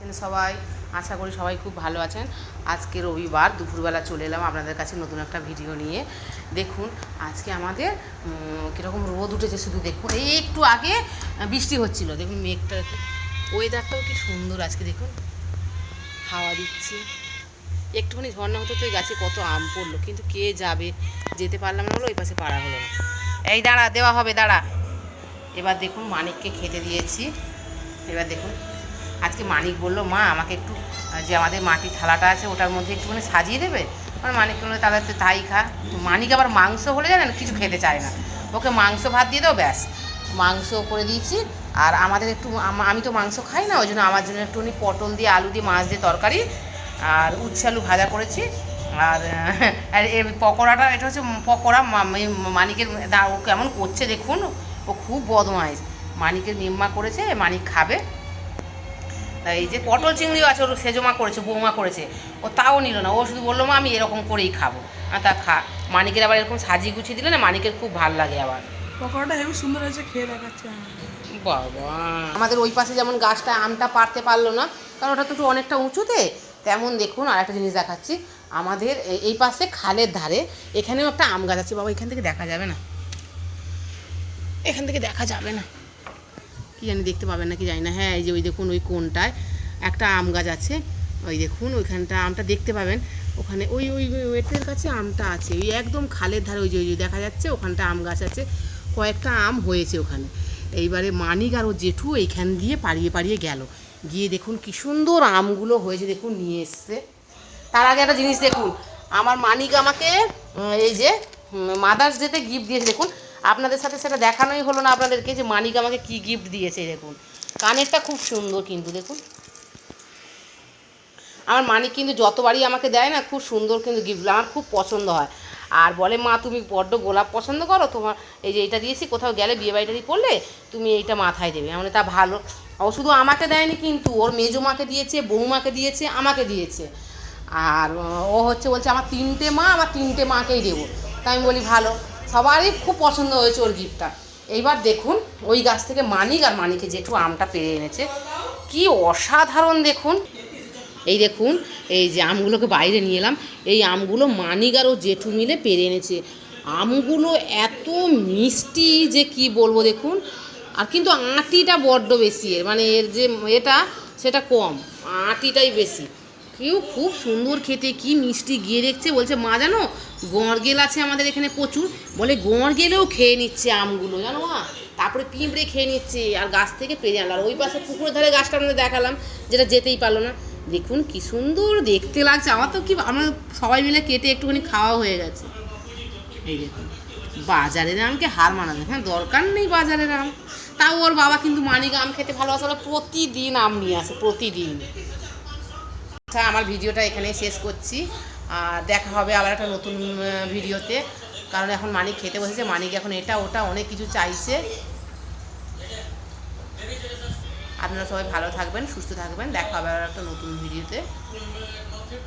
আছেন সবাই? আশা করি সবাই খুব ভালো আছেন। আজকে রবিবার, দুপুরবেলা চলে এলাম আপনাদের কাছে নতুন একটা ভিডিও নিয়ে। দেখুন, আজকে আমাদের কীরকম রোদ উঠেছে শুধু দেখুন। এই একটু আগে বৃষ্টি হচ্ছিল। দেখুন, মেঘটা ওয়েদারটাও কি সুন্দর আজকে, দেখুন। হাওয়া দিচ্ছে। একটুখানি ঝর্ণা হতো তো এই গাছে কত আম পড়ল। কিন্তু কে যাবে? যেতে পারলাম না বলে ওই পাশে পাড়া হলো না। এই দাঁড়া, দেওয়া হবে, দাঁড়া। এবার দেখুন, মানিককে খেতে দিয়েছি। এবার দেখুন আজকে মানিক বলল, মা, আমাকে একটু যে আমাদের মাটির থালাটা আছে, ওটার মধ্যে একটুখানি সাজিয়ে দেবে? আমার মানিক বলল, তাহলে তো তাই খা। মানিক আবার মাংস হলে জানেন, কিছু খেতে চায় না। ওকে মাংস ভাত দিয়ে দাও, ব্যাস। মাংস করে দিয়েছি, আর আমাদের একটু, আমি তো মাংস খাই না, ওই জন্য আমার জন্য একটুখানি পটল দিয়ে, আলু দিয়ে, মাছ দিয়ে তরকারি, আর উচ্ছে আলু ভাজা করেছি। আর আর এর পকোড়াটা, এটা হচ্ছে পকোড়া মানিকের, দা- ও কেমন করছে দেখুন, ও খুব বদমাইশ। মানিকের নিম্মা করেছে, মানিক খাবে। তা এই যে পটল চিংড়িও আছে ওর সেজমা করেছে বৌমা করেছে ও তাও নিল না ও শুধু বলল মা আমি এরকম করেই খাব। আর তা খা মানিকের আবার এরকম সাজিয়ে গুছিয়ে দিলে না মানিকের খুব ভালো লাগে আবার। পকোড়াটা হেবি সুন্দর হয়েছে খেয়ে দেখাচ্ছে। বাবা। আমাদের ওই পাশে যেমন গাছটা আমটা পারতে পারল না কারণ ওটা তো একটু অনেকটা উঁচুতে তেমন দেখুন আর একটা জিনিস দেখাচ্ছি। আমাদের এই পাশে খালের ধারে এখানেও একটা আম গাছ আছে বাবা এখান থেকে দেখা যাবে না। এখান থেকে দেখা যাবে না। কি জানি দেখতে পাবেন না কি জানি না। হ্যাঁ এই যে ওই দেখুন ওই কোনটায় একটা আম গাছ আছে। ওই দেখুন ওইখানটা আমটা দেখতে পাবেন। ওখানে ওই ওই ওয়েটের কাছে আমটা আছে। ওই একদম খালের ধারে, ওই যে ওই যে দেখা যাচ্ছে ওখানটা আম গাছ আছে। কয়েকটা আম হয়েছে ওখানে। এইবারে মানিক আর ও জেঠু এইখান দিয়ে পাড়িয়ে পাড়িয়ে গেল। গিয়ে দেখুন কি সুন্দর আমগুলো হয়েছে, দেখুন নিয়ে এসছে। তার আগে একটা জিনিস দেখুন, আমার মানিক আমাকে এই যে মাদার্স ডেতে গিফট দিয়েছে, দেখুন, আপনাদের সাথে সেটা দেখানোই হলো না আপনাদেরকে যে মানিক আমাকে কি গিফট দিয়েছে, দেখুন। কানেরটা খুব সুন্দর কিন্তু, দেখুন। আমার মানিক কিন্তু যতবারই আমাকে দেয় না, খুব সুন্দর কিন্তু গিফট আমার খুব পছন্দ হয়। আর বলে, মা, তুমি বড্ড গোলাপ পছন্দ করো, তোমার এই যে এটা দিয়েছি, কোথাও গেলে বিয়ে বাড়িটারি পড়লে তুমি এইটা মাথায় দেবে। মানে তা ভালো, ও শুধু আমাকে দেয়নি কিন্তু, ওর মেজো মাকে দিয়েছে, বৌমাকে দিয়েছে, আমাকে দিয়েছে। আর ও হচ্ছে, বলছে, আমার তিনটে মা, আমার তিনটে মাকেই দেবো। তাই আমি বলি ভালো। সবারই খুব পছন্দ হয়েছে ওর গিফটটা এইবার দেখুন, ওই গাছ থেকে মানিক আর মানিকে জেঠু আমটা পেরে এনেছে। কি অসাধারণ দেখুন। এই দেখুন, এই যে আমগুলোকে বাইরে নিয়ে এলাম। এই আমগুলো মানিক আর ও জেঠু মিলে পেরে এনেছে। আমগুলো এত মিষ্টি যে কি বলব দেখুন। আর কিন্তু আটিটা বড্ড বেশি এর। মানে এর যে, এটা, সেটা কম। আটিটাই বেশি। কেউ খুব সুন্দর খেতে, কি মিষ্টি গিয়ে দেখছে, বলছে, মা, জানো গঁড়গেল আছে আমাদের এখানে প্রচুর। বলে গঁড়গেলেও খেয়ে নিচ্ছে আমগুলো, জানো মা। তারপরে পিঁপড়ে খেয়ে নিচ্ছে, আর গাছ থেকে পেরে আনলো। ওই পাশে পুকুরের ধারে গাছটা আপনাদের দেখালাম, যেটা যেতেই পারল না। দেখুন, কি সুন্দর দেখতে লাগছে। আমার তো কি, আমরা সবাই মিলে কেটে একটুখানি খাওয়া হয়ে গেছে। এই দেখুন, বাজারের আমকে হার মানাবে। হ্যাঁ দরকার নেই বাজারের আম। তাও ওর বাবা কিন্তু মানিক আম খেতে ভালোবাসে প্রতিদিন আম নিয়ে আসে, প্রতিদিন। আচ্ছা আমার ভিডিওটা এখানেই শেষ করছি। আর দেখা হবে আবার একটা নতুন ভিডিওতে। কারণ এখন মানিক খেতে বসেছে। মানিক এখন এটা ওটা অনেক কিছু চাইছে। আপনারা সবাই ভালো থাকবেন, সুস্থ থাকবেন। দেখা হবে আবার একটা নতুন ভিডিওতে।